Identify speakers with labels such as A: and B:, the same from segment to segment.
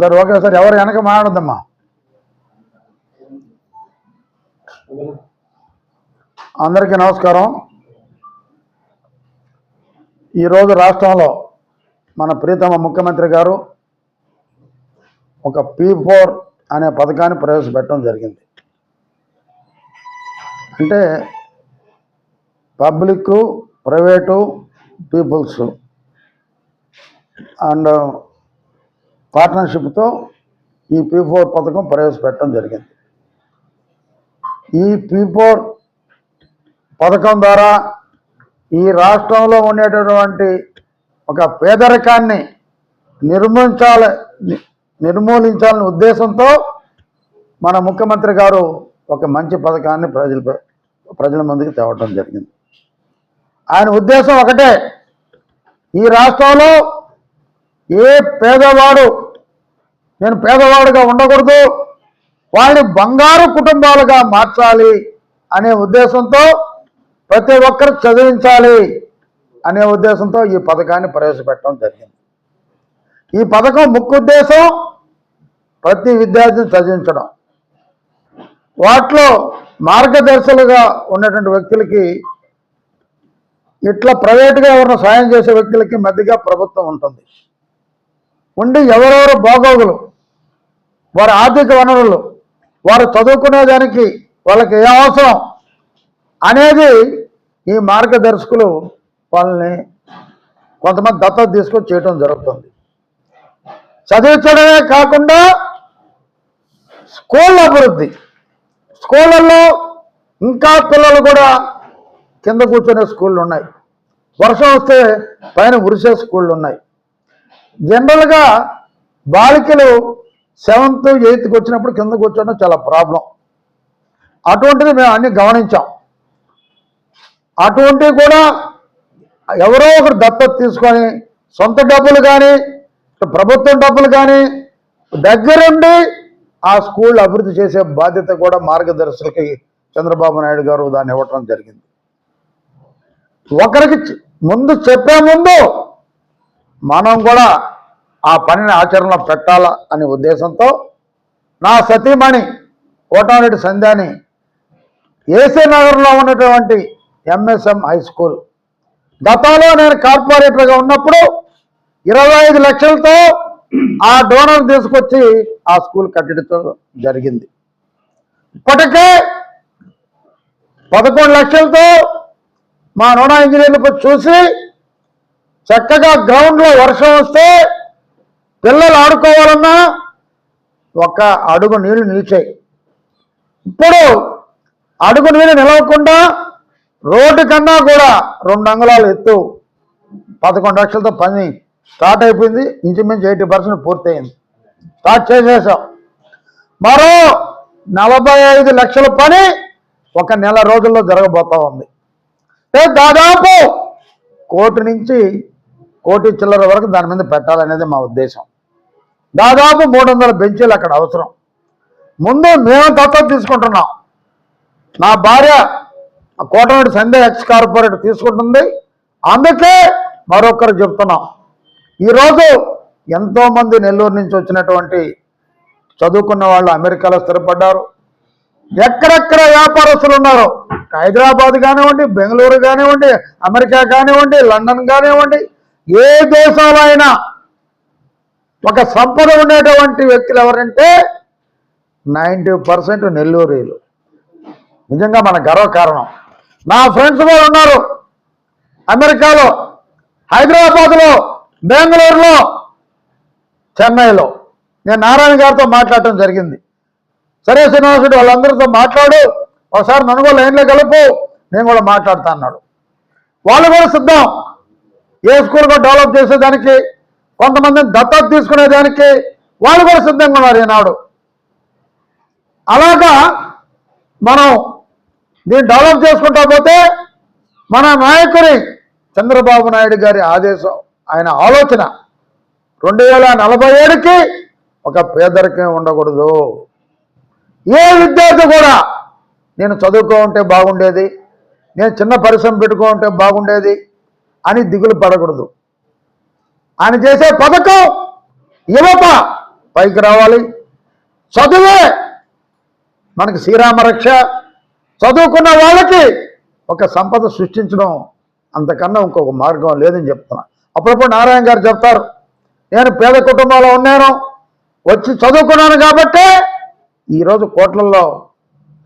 A: Sir okay sir ఎవరు వెనక మాట్లాడద్దమ్మా. అందరికీ నమస్కారం. ఈరోజు రాష్ట్రంలో మన ప్రీతమ ముఖ్యమంత్రి గారు ఒక పీ ఫోర్ అనే పథకాన్ని ప్రవేశపెట్టడం జరిగింది. అంటే పబ్లిక్ ప్రైవేటు పీపుల్స్ అండ్ పార్ట్నర్షిప్తో ఈ పీ ఫోర్ పథకం ప్రవేశపెట్టడం జరిగింది. ఈ పీ ఫోర్ పథకం ద్వారా ఈ రాష్ట్రంలో ఉండేటటువంటి ఒక పేదరికాన్ని నిర్మించాలి నిర్మూలించాలనే ఉద్దేశంతో మన ముఖ్యమంత్రి గారు ఒక మంచి పథకాన్ని ప్రజల ప్రజల ముందుకు తేవటం జరిగింది. ఆయన ఉద్దేశం ఒకటే. ఈ రాష్ట్రంలో ఏ పేదవాడు నేను పేదవాడుగా ఉండకూడదు వాళ్ళని బంగారు కుటుంబాలుగా మార్చాలి అనే ఉద్దేశంతో ప్రతి ఒక్కరు చదివించాలి అనే ఉద్దేశంతో ఈ పథకాన్ని ప్రవేశపెట్టడం జరిగింది. ఈ పథకం ముఖ్య ఉద్దేశం ప్రతి విద్యార్థిని చదివించడం. వాటిలో మార్గదర్శులుగా ఉన్నటువంటి వ్యక్తులకి ఇట్లా ప్రైవేట్గా ఎవరిని సాయం చేసే వ్యక్తులకి మధ్యగా ప్రభుత్వం ఉంటుంది. ఉండి ఎవరెవరు బాగోగులు వారి ఆర్థిక వనరులు వారు చదువుకునేదానికి వాళ్ళకి ఏ అవసరం అనేది ఈ మార్గదర్శకులు వాళ్ళని కొంతమంది దత్తత తీసుకొని చేయటం జరుగుతుంది. చదివించడమే కాకుండా స్కూల్ అభివృద్ధి స్కూళ్ళల్లో ఇంకా పిల్లలు కూడా కింద కూర్చునే స్కూళ్ళు ఉన్నాయి. వర్షం వస్తే పైన ఉరిసే స్కూళ్ళు ఉన్నాయి. జనరల్గా బాలికలు సెవెంత్ ఎయిత్కి వచ్చినప్పుడు కింద కూర్చోవడం చాలా ప్రాబ్లం. అటువంటిది మేము అన్ని గమనించాం. అటువంటివి కూడా ఎవరో ఒకరు దత్తత తీసుకొని సొంత డబ్బులు కానీ ప్రభుత్వం డబ్బులు కానీ దగ్గరుండి ఆ స్కూల్ అభివృద్ధి చేసే బాధ్యత కూడా మార్గదర్శకులకి చంద్రబాబు నాయుడు గారు దాన్ని ఇవ్వటం జరిగింది. ఒకరికి ముందు చెప్పే ముందు మనం కూడా ఆ పనిని ఆచరణలో పెట్టాల అనే ఉద్దేశంతో నా సతీమణి కోటారెడ్డి సంధ్యాని ఏసీ నగర్లో ఉన్నటువంటి ఎంఎస్ఎం హై స్కూల్. గతంలో నేను కార్పొరేటర్గా ఉన్నప్పుడు ఇరవై ఐదు లక్షలతో ఆ డోనర్ తీసుకొచ్చి ఆ స్కూల్ కట్టడం జరిగింది. ఇప్పటికే పదకొండు లక్షలతో మా నూన ఇంజనీర్లకు చూసి చక్కగా గ్రౌండ్లో వర్షం వస్తే పిల్లలు ఆడుకోవాలన్నా ఒక అడుగు నీళ్ళు నిలిచాయి. ఇప్పుడు అడుగు నీళ్ళు నిలవకుండా రోడ్డు కన్నా కూడా రెండు అంగుళాలు ఎత్తు. పదకొండు లక్షలతో పని స్టార్ట్ అయిపోయింది. ఇంచుమించు ఎయిటీ పర్సెంట్ పూర్తయింది. స్టార్ట్ చేసేసాం. మరో నలభై ఐదు లక్షల పని ఒక నెల రోజుల్లో జరగబోతా ఉంది. దాదాపు కోటి నుంచి కోటి చిల్లర వరకు దాని మీద పెట్టాలనేది మా ఉద్దేశం. దాదాపు మూడు వందల బెంచీలు అక్కడ అవసరం. ముందు మేము దత్తత తీసుకుంటున్నాం. నా భార్య కోటమిటి సంధ్య ఎక్స్ కార్పొరేట్ తీసుకుంటుంది. అందుకే మరొకరు చెప్తున్నాం. ఈరోజు ఎంతోమంది నెల్లూరు నుంచి వచ్చినటువంటి చదువుకున్న వాళ్ళు అమెరికాలో స్థిరపడ్డారు. ఎక్కడెక్కడ వ్యాపారస్తులు ఉన్నారు హైదరాబాద్ కానివ్వండి బెంగళూరు కానివ్వండి అమెరికా కానివ్వండి లండన్ కానివ్వండి ఏ దేశాలు అయినా ఒక సంపద ఉండేటువంటి వ్యక్తులు ఎవరంటే నైంటీ పర్సెంట్ నెల్లూరులు. నిజంగా మన గర్వకారణం నా ఫ్రెండ్స్ కూడా ఉన్నారు. అమెరికాలో హైదరాబాద్లో బెంగళూరులో చెన్నైలో. నేను నారాయణ గారితో మాట్లాడటం జరిగింది. సరే శ్రీనివాసుడు వాళ్ళందరితో మాట్లాడు. ఒకసారి నన్ను కూడా లైన్లో కలుపు. నేను కూడా మాట్లాడతా అన్నాడు. వాళ్ళు కూడా సిద్ధం. ఏ స్కూల్ కూడా డెవలప్ చేసేదానికి కొంతమందిని దత్తత తీసుకునేదానికి వాళ్ళు కూడా సిద్ధంగా ఉన్నారు ఈనాడు. అలాగా మనం దీన్ని డెవలప్ చేసుకుంటా పోతే మన నాయకుని చంద్రబాబు నాయుడు గారి ఆదేశం ఆయన ఆలోచన రెండు వేల నలభై ఏడుకి ఒక పేదరికం ఉండకూడదు. ఏ విద్యార్థి కూడా నేను చదువుకో ఉంటే బాగుండేది నేను చిన్న పరిశ్రమ పెట్టుకో ఉంటే బాగుండేది అని దిగులు పడకూడదు. ఆయన చేసే పథకం యువత పైకి రావాలి. చదువే మనకి శ్రీరామ రక్ష. చదువుకున్న వాళ్ళకి ఒక సంపద సృష్టించడం అంతకన్నా ఇంకొక మార్గం లేదని చెప్తున్నా. అప్పుడప్పుడు నారాయణ గారు చెప్తారు నేను పేద కుటుంబంలో ఉన్నాను వచ్చి చదువుకున్నాను కాబట్టే ఈరోజు కోట్లల్లో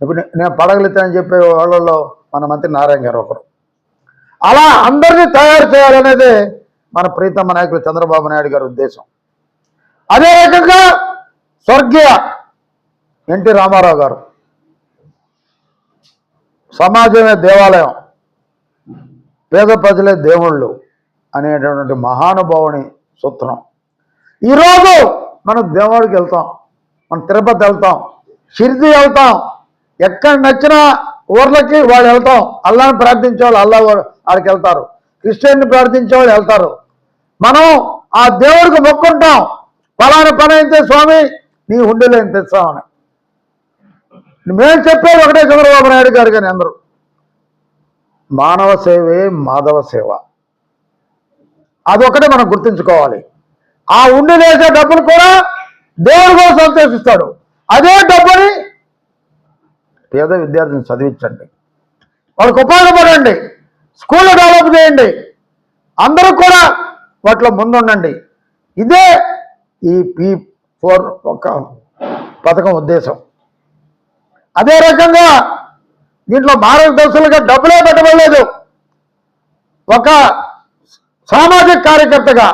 A: ఇప్పుడు నేను పడగలుగుతానని చెప్పే వాళ్ళల్లో మన మంత్రి నారాయణ గారు ఒకరు. అలా అందరినీ తయారు చేయాలనేదే మన ప్రీతమ్మ నాయకులు చంద్రబాబు నాయుడు గారి ఉద్దేశం. అదే రకంగా స్వర్గీయ ఎన్టీ రామారావు గారు సమాజమే దేవాలయం పేద ప్రజలే దేవుళ్ళు అనేటటువంటి మహానుభావుని సూత్రం. ఈరోజు మనం దేవుడికి వెళ్తాం. మనం తిరుపతి వెళ్తాం. షిరిది వెళ్తాం. ఎక్కడ నచ్చిన ఊర్లకి వాళ్ళు వెళ్తాం. అల్లాని ప్రార్థించే వాళ్ళు అల్లా ఆడికి వెళ్తారు. క్రిస్టియన్ని ప్రార్థించే వాళ్ళు వెళ్తారు. మనం ఆ దేవుడికి మొక్కుంటాం. ఫలానా పని అయితే స్వామి నీ హుండీలో ఎంత తెస్తామని మేము చెప్పేది ఒకటే చంద్రబాబు నాయుడు గారు కానీ అందరూ. మానవ సేవే మాధవ సేవ. అదొకటే మనం గుర్తుంచుకోవాలి. ఆ ఉండి వేసే డబ్బులు కూడా దేవుడు కూడా సంతోషిస్తాడు. అదే డబ్బుని పేద విద్యార్థిని చదివించండి. వాళ్ళకి ఉపయోగపడండి స్కూల్ డెవలప్ చేయండి. అందరూ కూడా వాటిలో ముందుండండి. ఇదే ఈ పీ ఫోర్ ఒక పథకం ఉద్దేశం. అదే రకంగా దీంట్లో మార్గదర్శులుగా డబ్బులే పెట్టబడలేదు. ఒక సామాజిక కార్యకర్తగా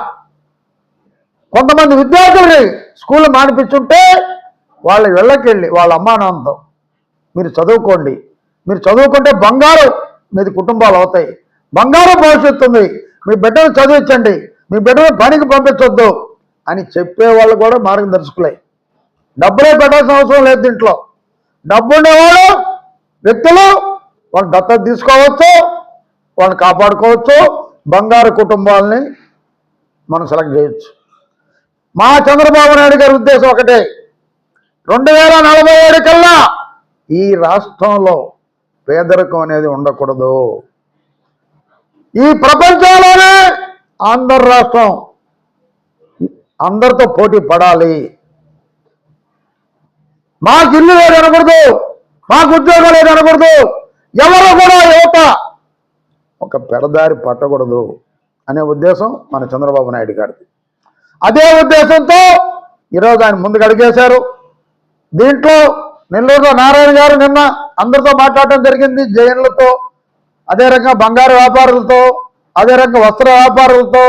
A: కొంతమంది విద్యార్థులు స్కూల్ మానిపించుంటే వాళ్ళ వెళ్ళకెళ్ళి వాళ్ళ అమ్మా నాన్నతో మీరు చదువుకోండి. మీరు చదువుకుంటే బంగారు మీది కుటుంబాలు అవుతాయి. బంగారు భవిష్యత్తు ఉంది. మీ బిడ్డను చదివించండి. మీ బిడ్డను పనికి పంపించొద్దు. అని చెప్పే వాళ్ళు కూడా మార్గదర్శకులే. డబ్బులే పెట్టాల్సిన అవసరం లేదు దీంట్లో. డబ్బు ఉండేవాళ్ళు వ్యక్తులు వాళ్ళు దత్తత తీసుకోవచ్చు వాళ్ళని కాపాడుకోవచ్చు బంగారు కుటుంబాలని మనం సెలెక్ట్ చేయొచ్చు. మా చంద్రబాబు నాయుడు గారి ఉద్దేశం ఒకటే. రెండు వేల నలభై ఏడు కల్లా ఈ రాష్ట్రంలో పేదరికం అనేది ఉండకూడదు. ఈ ప్రపంచంలోనే ఆంధ్ర రాష్ట్రం అందరితో పోటీ పడాలి. మాకు ఇల్లు లేదు అనకూడదు మాకు ఉద్యోగం లేదు అనకూడదు ఎవరు కూడా యువత ఒక పెడదారి పట్టకూడదు అనే ఉద్దేశం మన చంద్రబాబు నాయుడు గారిది. అదే ఉద్దేశంతో ఈరోజు ఆయన ముందుకు అడిగేశారు దీంట్లో నెల్లూరులో నారాయణ గారు నిన్న అందరితో మాట్లాడటం జరిగింది జైన్లతో అదే రకంగా బంగారు వ్యాపారులతో అదే రకంగా వస్త్ర వ్యాపారులతో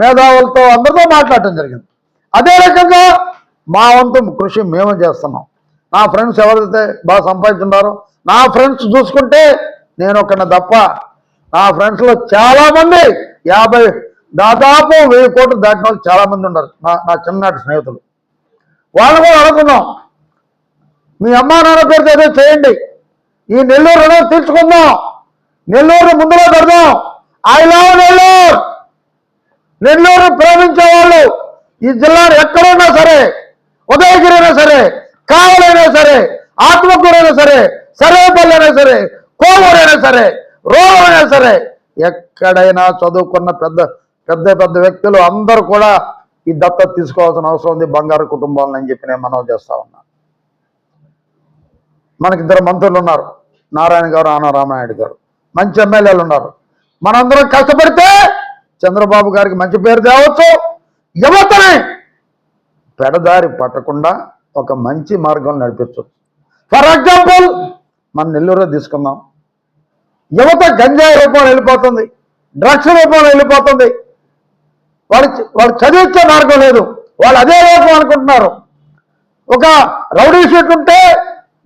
A: మేధావులతో అందరితో మాట్లాడటం జరిగింది. అదే రకంగా మా వంతు కృషి మేము చేస్తున్నాం. నా ఫ్రెండ్స్ ఎవరైతే బాగా సంపాదించున్నారో నా ఫ్రెండ్స్ చూసుకుంటే నేను ఒకరిని తప్ప నా ఫ్రెండ్స్లో చాలామంది యాభై దాదాపు వెయ్యి కోట్లు దాటిన వాళ్ళు చాలామంది ఉన్నారు. నా నా చిన్ననాటి స్నేహితులు. వాళ్ళు కూడా అనుకున్నాం మీ అమ్మా నాన్న పేరుతో ఏదో చేయండి. ఈ నెల్లూరు రుణం తీర్చుకుందాం. నెల్లూరు ముందులో పెడదాం. I love Nellore. నెల్లూరు ప్రేమించే వాళ్ళు ఈ జిల్లాలో ఎక్కడున్నా సరే ఉదయగిరి అయినా సరే కావలైనా సరే ఆత్మకూరైనా సరే సర్వేపల్లి అయినా సరే కోవూరైనా సరే రోలైనా సరే ఎక్కడైనా చదువుకున్న పెద్ద పెద్ద పెద్ద వ్యక్తులు అందరూ కూడా ఈ దత్తత తీసుకోవాల్సిన అవసరం ఉంది. బంగారు కుటుంబాలను అని చెప్పి నేను మనం చేస్తా ఉన్నా. మనకి ఇద్దరు మంత్రులు ఉన్నారు. నారాయణ గారు ఆనారామనాయుడు గారు. మంచి ఎమ్మెల్యేలు ఉన్నారు. మనందరం కష్టపడితే చంద్రబాబు గారికి మంచి పేరు తేవచ్చు. యువతని పెడదారి పట్టకుండా ఒక మంచి మార్గం నడిపించవచ్చు. ఫర్ ఎగ్జాంపుల్ మన నెల్లూరులో తీసుకుందాం. యువత గంజాయి రూపంలో వెళ్ళిపోతుంది. డ్రగ్స్ రూపంలో వెళ్ళిపోతుంది. వాళ్ళు వాళ్ళు చదివించే మార్గం లేదు. వాళ్ళు అదే లోకం అనుకుంటున్నారు. ఒక రౌడీ షీట్ ఉంటే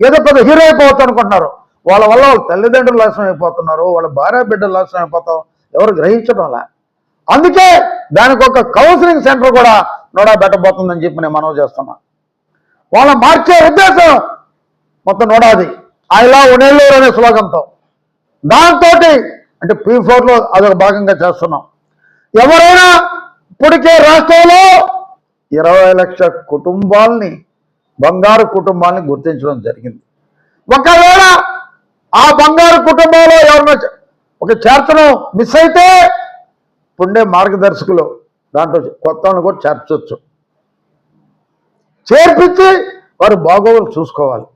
A: ఏదో పెద్ద హీరో అయిపోవచ్చు అనుకుంటున్నారు. వాళ్ళ వల్ల వాళ్ళ తల్లిదండ్రులు నాశనం అయిపోతున్నారు వాళ్ళ భార్య బిడ్డలు నాశనం అయిపోతాం ఎవరు గ్రహించడం లే అందుకే దానికి ఒక కౌన్సిలింగ్ సెంటర్ కూడా నోడా పెట్టబోతుందని చెప్పి నేను మనవి చేస్తున్నా. వాళ్ళ మార్చే ఉద్దేశం మొత్తం నోడాది. ఐ ఉనేళ్ళూరు అనే శ్లోకంతో దాంతో అంటే పీ ఫోర్లో అదొక భాగంగా చేస్తున్నాం. ఎవరైనా ఇప్పటికే రాష్ట్రంలో ఇరవై లక్షల కుటుంబాల్ని బంగారు కుటుంబాల్ని గుర్తించడం జరిగింది. ఒకవేళ ఆ బంగారు కుటుంబంలో ఎవరినో ఒక చేర్చడం మిస్ అయితే ఉండే మార్గదర్శకులు దాంట్లో కొత్త కూడా చేర్చవచ్చు చేర్పించి వారు బాగోగులు చూసుకోవాలి.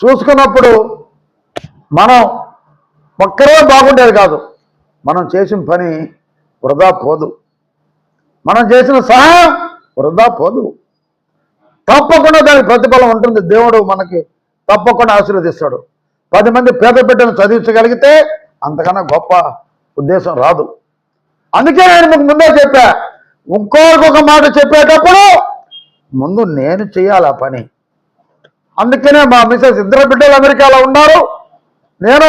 A: చూసుకున్నప్పుడు మనం ఒక్కరే బాగుండేది కాదు. మనం చేసిన పని వృధా పోదు. మనం చేసిన సహాయం వృధా పోదు. తప్పకుండా దానికి ప్రతిఫలం ఉంటుంది. దేవుడు మనకి తప్పకుండా ఆశీర్వదిస్తాడు. పది మంది పేద బిడ్డను చదివించగలిగితే అంతకన్నా గొప్ప ఉద్దేశం రాదు. అందుకే నేను మీకు ముందే చెప్పా ఇంకోరికి ఒక మాట చెప్పేటప్పుడు ముందు నేను చేయాలి ఆ పని. అందుకనే మా మిసెస్ ఇద్దరు బిడ్డలు అమెరికాలో ఉన్నారు. నేను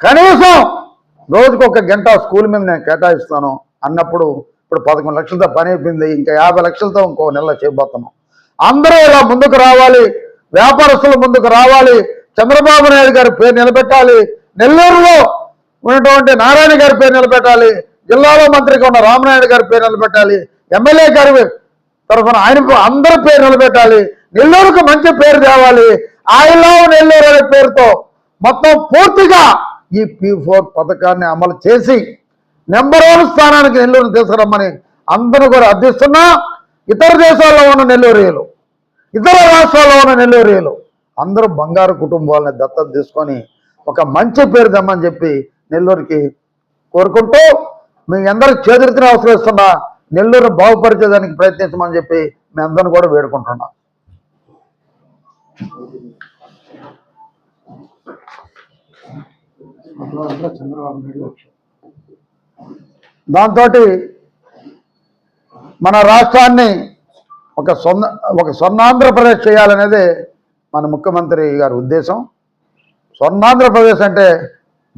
A: కనీసం రోజుకు ఒక గంట స్కూల్ మీద నేను కేటాయిస్తాను అన్నప్పుడు ఇప్పుడు పదకొండు లక్షలతో పని అయిపోయింది ఇంకా యాభై లక్షలతో ఇంకో నెల చేయబోతున్నాం. అందరూ ఇలా ముందుకు రావాలి వ్యాపారస్తులు ముందుకు రావాలి చంద్రబాబు నాయుడు గారి పేరు నిలబెట్టాలి నెల్లూరులో ఉన్నటువంటి నారాయణ గారి పేరు నిలబెట్టాలి జిల్లాలో మంత్రిగా ఉన్న రామనాయుడు గారి పేరు నిలబెట్టాలి ఎమ్మెల్యే గారి తరఫున ఆయన అందరి పేరు నిలబెట్టాలి నెల్లూరుకు మంచి పేరు తేవాలి ఐ లవ్ నెల్లూరు అనే పేరుతో మొత్తం పూర్తిగా ఈ పీ ఫోర్ పథకాన్ని అమలు చేసి నెంబర్ వన్ స్థానానికి నెల్లూరు తీసుకురమ్మని అందరూ కూడా అర్థిస్తున్నా. ఇతర దేశాల్లో ఉన్న నెల్లూరియలు ఇతర రాష్ట్రాల్లో ఉన్న నెల్లూరియలు అందరూ బంగారు కుటుంబాలని దత్తత తీసుకొని ఒక మంచి పేరు తెమ్మని చెప్పి నెల్లూరుకి కోరుకుంటూ మీ అందరికి చేతులెత్తిన అవసరిస్తున్నా నెల్లూరు బాగుపరిచేదానికి ప్రయత్నించమని చెప్పి మీ అందరిని కూడా వేడుకుంటున్నా. దాంతో మన రాష్ట్రాన్ని ఒక సొన్న ఒక స్వర్ణాంధ్రప్రదేశ్ చేయాలనేది మన ముఖ్యమంత్రి గారి ఉద్దేశం. స్వర్ణాంధ్రప్రదేశ్ అంటే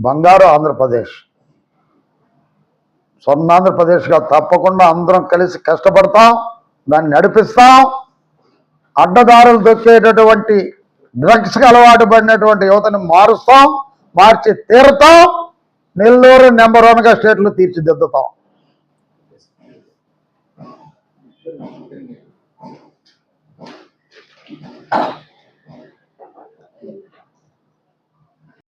A: బంగారు ఆంధ్రప్రదేశ్. స్వర్ణాంధ్రప్రదేశ్గా తప్పకుండా అందరం కలిసి కష్టపడతాం దాన్ని నడిపిస్తాం. అడ్డదారులు దొక్కేటటువంటి డ్రగ్స్కి అలవాటు పడినటువంటి యువతని మారుస్తాం మార్చి తీరుతాం. నెల్లూరు నెంబర్ వన్గా స్టేట్లు తీర్చిదిద్దుతాం.